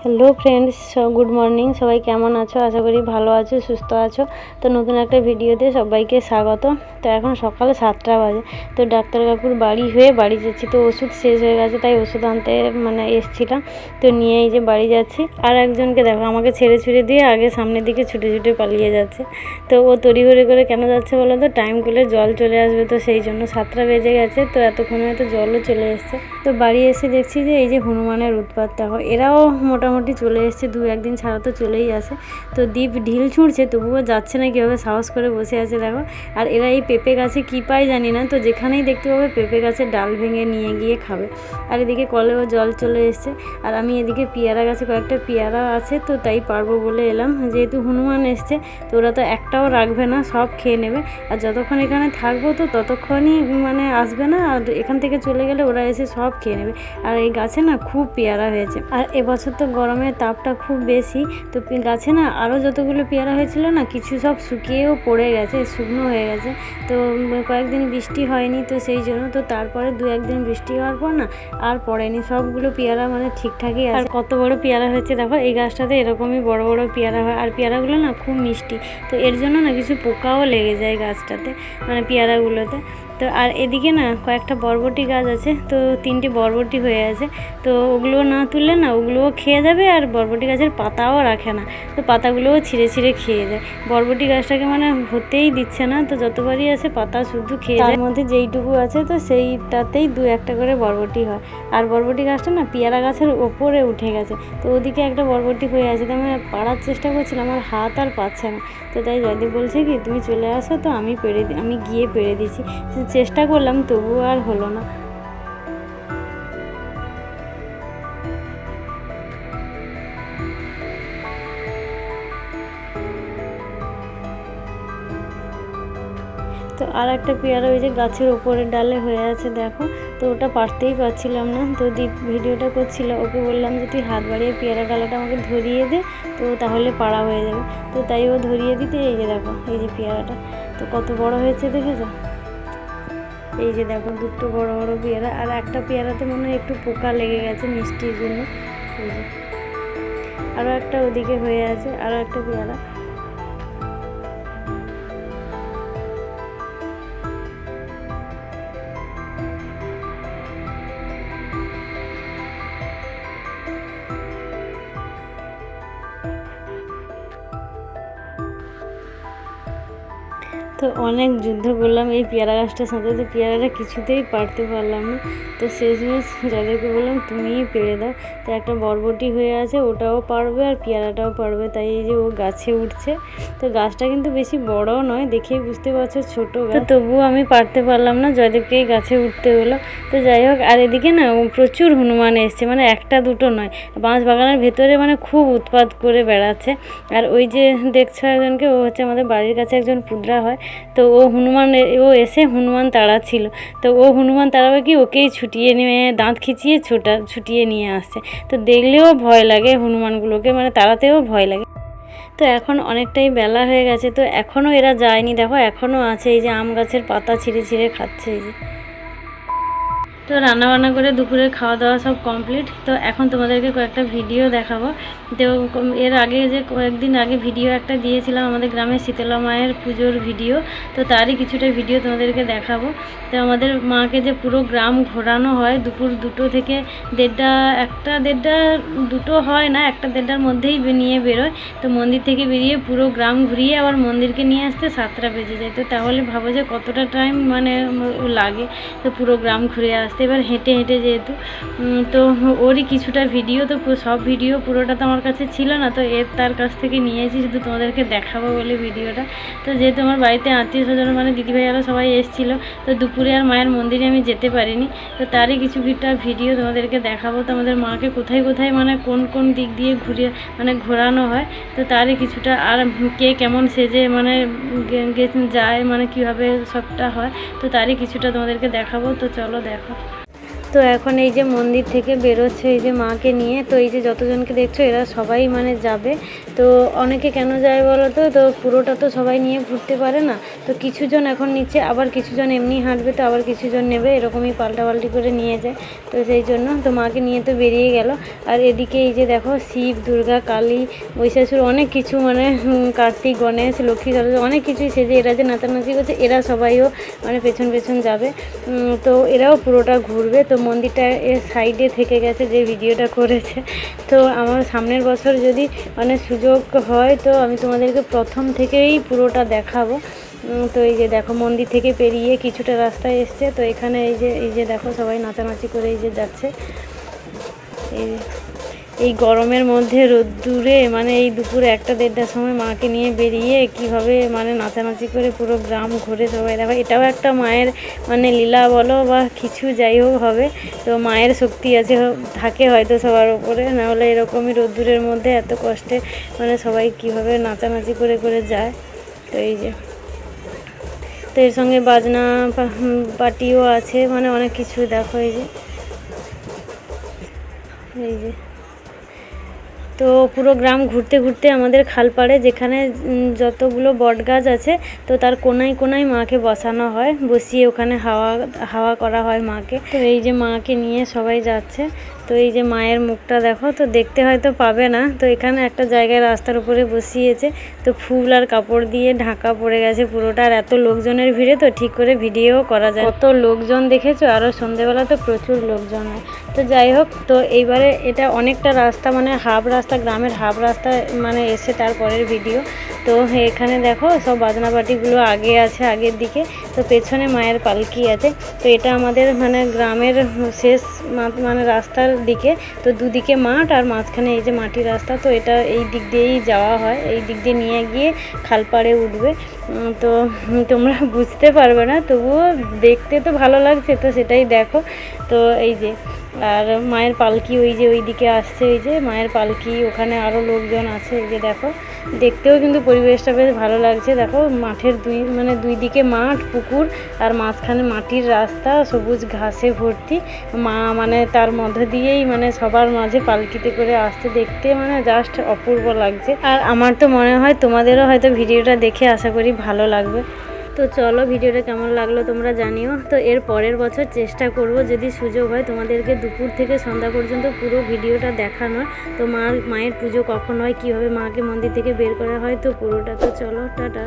Hello friends good morning সবাই কেমন আছো? আশা করি ভালো আছো, সুস্থ আছো। তো, নতুন একটা ভিডিওতে সবাইকে স্বাগত। তো, এখন সকাল সাতটা বাজে। তো, ডাক্তার কাকুর বাড়ি হয়ে বাড়ি যাচ্ছি। তো, ওষুধ শেষ হয়ে গেছে, তাই ওষুধ আনতে মানে এসছিলাম। তো নিয়ে এই যে বাড়ি যাচ্ছি। আর একজনকে দেখো, আমাকে ছেড়ে ছুড়ে দিয়ে আগে সামনের দিকে ছুটে ছুটে পালিয়ে যাচ্ছে। তো, ও তড়িঘড়ি করে কেন যাচ্ছে বলো তো? টাইম করলে জল চলে আসবে তো, সেই জন্য সাতটা বেজে গেছে। তো, এতক্ষণে হয়তো জলও চলে এসছে। তো, বাড়ি এসে দেখছি যে, এই যে হনুমানের উৎপাত। দেখো, এরাও মোটামুটি চলে এসছে, দু একদিন ছাড়া তো চলেই আসে তো দ্বীপ ঢিল ছুঁড়ছে, তবুও যাচ্ছে না, কীভাবে সাহস করে বসে আছে দেখো। আর এরা এই পেঁপে গাছে কী পায় জানি না, তো যেখানেই দেখতে পাবে পেঁপে গাছের ডাল ভেঙে নিয়ে গিয়ে খাবে। আর এদিকে কলেও জল চলে এসছে, আর আমি এদিকে পেয়ারা গাছে কয়েকটা পেয়ারা আছে, তো তাই পারব বলে এলাম। যেহেতু হনুমান এসছে, তো ওরা তো একটাও রাখবে না, সব খেয়ে নেবে। আর যতক্ষণ এখানে থাকব তো ততক্ষণই মানে আসবে না, আর এখান থেকে চলে গেলে ওরা এসে সব খেয়ে নেবে। আর এই গাছে না খুব পেয়ারা হয়েছে। আর এবছর তো গরমের তাপটা খুব বেশি। তো গাছে না আরও যতগুলো পেয়ারা হয়েছিল না, কিছু সব শুকিয়েও পড়ে গেছে, শুকনো হয়ে গেছে। তো কয়েকদিন বৃষ্টি হয়নি তো সেই জন্য তো তারপরে দু একদিন বৃষ্টি হওয়ার পর না আর পড়েনি। সবগুলো পেয়ারা মানে ঠিকঠাকই আর কত বড় পেয়ারা হয়েছে দেখো, এই গাছটাতে এরকমই বড় বড় পেয়ারা হয়। আর পেয়ারাগুলো না খুব মিষ্টি। তো এর জন্য না কিছু পোকাও লেগে যায় গাছটাতে মানে পেয়ারাগুলোতে। তো আর এদিকে না কয়েকটা বরবটি গাছ আছে, তো তিনটে বরবটি হয়ে আছে। তো ওগুলো না তুললে না ওগুলোও খেয়ে যাবে আর বরবটি গাছের পাতাও রাখে না। তো পাতাগুলোও ছিঁড়ে ছিঁড়ে খেয়ে যায়। বরবটি গাছটাকে মানে হতেই দিচ্ছে না, তো যতবারই আছে পাতা শুধু খেয়ে যায়। মধ্যে যেইটুকু আছে, তো সেইটাতেই দু একটা করে বরবটি হয়। আর বরবটি গাছটা না পেয়ারা গাছের ওপরে উঠে গেছে। তো ওদিকে একটা বরবটি হয়ে আছে, তো আমি পাড়ার চেষ্টা করছিলাম, আমার হাত আর পাচ্ছে না। তো তাই জয়দীপ বলছে কি, তুমি চলে আসো, তো আমি পেরে আমি গিয়ে পেরে দিচ্ছি। তো চেষ্টা করলাম, তবুও আর হলো না। তো আর একটা পেয়ারা ওই যে গাছের ওপরের ডালে হয়ে আছে, দেখো। তো ওটা পারতেই পারছিলাম না। তো দীপ ভিডিওটা করছিল, ওকে বললাম যে, তুই হাত বাড়িয়ে পেয়ারা ডালাটা আমাকে ধরিয়ে দে, তো তাহলে পাড়া হয়ে যাবে। তো তাই ও ধরিয়ে দিতে, এই যে দেখো, এই যে পেয়ারাটা। তো কত বড় হয়েছে, দেখেছ? এই যে দেখো দুটো বড় বড় পেয়ারা, আর একটা পেয়ারাতে মনে হয় একটু পোকা লেগে গেছে মিষ্টির জন্য। আরও একটা ওদিকে হয়ে আছে আরও একটা পেয়ারা। তো অনেক যুদ্ধ করলাম এই পেয়ারা গাছটার সাথে। তো পেয়ারাটা কিছুতেই পারতে পারলাম না। তো শেষমেশ যাদেরকে বললাম তুমিই পেরে দাও। তো একটা বরবটি হয়ে আছে ওটাও পারবে আর পেয়ারাটাও পারবে। তাই এই যে ও গাছে উঠছে। তো গাছটা কিন্তু বেশি বড়ও নয় দেখেই বুঝতে পারছ ছোটো গাছ। তবুও আমি পারতে পারলাম না জয়দেবকে এই গাছে উঠতে হলো। তো যাই হোক আর এদিকে না প্রচুর হনুমান এসছে মানে একটা দুটো নয় বাঁশ বাগানের ভেতরে মানে খুব উৎপাত করে বেড়াচ্ছে। আর ওই যে দেখছ একজনকে ও হচ্ছে আমাদের বাড়ির কাছে একজন পুদ্রা হয় তো ও হনুমান ও এসে হনুমান তাড়াচ্ছিল। তো ও হনুমান তাড়াবে কি? ওকেই ছুটিয়ে নিয়ে, দাঁত খিচিয়ে ছোটা, ছুটিয়ে নিয়ে আসছে। তো দেখলেও ভয় লাগে হনুমানগুলোকে মানে তাড়াতেও ভয় লাগে। তো এখন অনেকটাই বেলা হয়ে গেছে, তো এখনও এরা যায়নি। দেখো, এখনও আছে, এই যে আম গাছের পাতা ছিঁড়ে ছিঁড়ে খাচ্ছে, এই যে। তো রান্না বান্না করে দুপুরে খাওয়া দাওয়া সব কমপ্লিট তো এখন তোমাদেরকে কয়েকটা ভিডিও দেখাবো। তো এর আগে যে কয়েকদিন আগে ভিডিও একটা দিয়েছিলাম আমাদের গ্রামে শীতলা মায়ের পুজোর ভিডিও তো তারই কিছুটা ভিডিও তোমাদেরকে দেখাবো। তো আমাদের মাকে যে পুরো গ্রাম ঘোরানো হয় দুপুর দুটো থেকে দেড়টা, একটা দেড়টা দুটো হয় না, একটা দেড়টার মধ্যেই নিয়ে বেরোয়। তো মন্দির থেকে বেরিয়ে পুরো গ্রাম ঘুরিয়ে আবার মন্দিরকে নিয়ে আসতে সাতটা বেজে যায়। তো তাহলে ভাবো যে কতটা টাইম মানে লাগে। তো পুরো গ্রাম ঘুরে আসতে। এবার হেঁটে হেঁটে যেহেতু তো ওরই কিছুটা ভিডিও তো সব ভিডিও পুরোটা তো আমার কাছে ছিল না, তো এর তার কাছ থেকে নিয়েছি শুধু তোমাদেরকে দেখাবো বলে ভিডিওটা তো যেহেতু আমার বাড়িতে আত্মীয় স্বজন মানে দিদিভাই দিদিভাইয়ারা সবাই এসেছিল, তো দুপুরে আর মায়ের মন্দিরে আমি যেতে পারিনি। তো তারই কিছু ভিডিও তোমাদেরকে দেখাবো। তো আমাদের মাকে কোথায় কোথায় মানে কোন কোন দিক দিয়ে ঘুরে মানে ঘোরানো হয়, তো তারই কিছুটা আর কে কেমন সেজে মানে যায় মানে কীভাবে সবটা হয়, তো তারই কিছুটা তোমাদেরকে দেখাবো। তো চলো দেখো। তো এখন এই যে মন্দির থেকে বেরোচ্ছে এই যে মাকে নিয়ে, তো এই যে যতজনকে দেখছ এরা সবাই মানে যাবে। তো অনেকে কেন যায় বলো তো? তো পুরোটা তো সবাই নিয়ে ঘুরতে পারে না। তো কিছুজন এখন নিচ্ছে, আবার কিছুজন এমনি হাঁটবে, তো আবার কিছুজন নেবে, এরকমই পাল্টাপাল্টি করে নিয়ে যায়। তো সেই জন্য তো মাকে নিয়ে তো বেরিয়ে গেল। আর এদিকে এই যে দেখো শিব, দুর্গা, কালী, মহিষাসুর অনেক কিছু মানে কার্তিক, গণেশ, লক্ষ্মী, সরস্বতী অনেক কিছুই সেজে এরা যে নাচানাচি করছে, এরা সবাইও মানে পেছন পেছন যাবে। তো এরাও পুরোটা ঘুরবে। তো মন্দিরটা এর সাইডে থেকে গেছে, যে ভিডিওটা করেছে। তো আমার সামনের বছর যদি মানে সুযোগ হয়, তো আমি তোমাদেরকে প্রথম থেকেই পুরোটা দেখাবো। তো এই যে দেখো, মন্দির থেকে পেরিয়ে কিছুটা রাস্তায় এসছে। তো এখানে এই যে এই যে দেখো, সবাই নাচানাচি করে এই যে যাচ্ছে। এই এই গরমের মধ্যে রোদ্দুরে মানে এই দুপুর একটা দেড়টার সময় মাকে নিয়ে বেরিয়ে কীভাবে মানে নাচানাচি করে পুরো গ্রাম ঘুরে সবাই দেখো, এটাও একটা মায়ের মানে লীলা বলো বা কিছু যাই হোক হবে, তো মায়ের শক্তি আছে থাকে হয়তো সবার উপরে, নাহলে এরকমই রোদ্দুরের মধ্যে এত কষ্টে মানে সবাই কীভাবে নাচানাচি করে করে যায়, তো এই যে। তো এর সঙ্গে বাজনা পার্টিও আছে মানে অনেক কিছু দেখো এই যে। এই যে। তো পুরো গ্রাম ঘুরতে ঘুরতে আমাদের খালপাড়ে যেখানে যতগুলো বট গাছ আছে, তো তার কোনায় কোনায় মাকে বসানো হয়, বসিয়ে ওখানে হাওয়া হাওয়া করা হয় মাকে। তো এই যে মাকে নিয়ে সবাই যাচ্ছে তো এই যে মায়ের মুখটা দেখো, তো দেখতে হয়তো পাবে না। তো এখানে একটা জায়গায় রাস্তার উপরে বসিয়েছে। তো ফুল আর কাপড় দিয়ে ঢাকা পড়ে গেছে পুরোটা। আর এত লোকজনের ভিড়ে তো ঠিক করে ভিডিও করা যায়। কত লোকজন দেখেছ? আরও সন্ধেবেলা তো প্রচুর লোকজন হয়। তো যাই হোক, তো এইবারে এটা অনেকটা রাস্তা মানে হাফ রাস্তা, গ্রামের হাফ রাস্তা মানে এসে তারপরের ভিডিও। তো এখানে দেখো, সব বাজনা পাটিগুলো আগে আছে আগের দিকে। তো পেছনে মায়ের পালকি আছে। তো এটা আমাদের মানে গ্রামের শেষ মানে রাস্তার দিকে। তো দুদিকে মাঠ আর মাঝখানে এই যে মাটির রাস্তা, তো এটা এই দিক দিয়েই যাওয়া হয়। এই দিক দিয়ে নিয়ে গিয়ে খালপাড়ে উঠবে। তো তোমরা বুঝতে পারবে না, তবুও দেখতে তো ভালো লাগছে, তো সেটাই দেখো। তো এই যে আর মায়ের পালকি ওই যে ওই দিকে আসছে ওই যে মায়ের পালকি, ওখানে আরও লোকজন আছে, এই যে দেখো। দেখতেও কিন্তু পরিবেশটা বেশ ভালো লাগছে, দেখো, মাঠের দুই মানে দুই দিকে মাঠ, পুকুর, আর মাঝখানে মাটির রাস্তা, সবুজ ঘাসে ভর্তি। মা মানে তার মধ্য দিয়েই মানে সবার মাঝে পালকিতে করে আসতে দেখতে মানে জাস্ট অপূর্ব লাগছে। আর আমার তো মনে হয় তোমাদেরও হয়তো ভিডিওটা দেখে আশা করি ভালো লাগবে। তো চলো ভিডিওটা কেমন লাগল তোমরা জানিও। তো এর পরের বছর চেষ্টা করব, যদি সুযোগ হয় তোমাদেরকে দুপুর থেকে সন্ধ্যা পর্যন্ত পুরো ভিডিওটা দেখানোর। তো মার, মায়ের পুজো কখন হয়, কীভাবে মাকে মন্দির থেকে বের করা হয়, তো পুরোটা তো চলো, টাটা।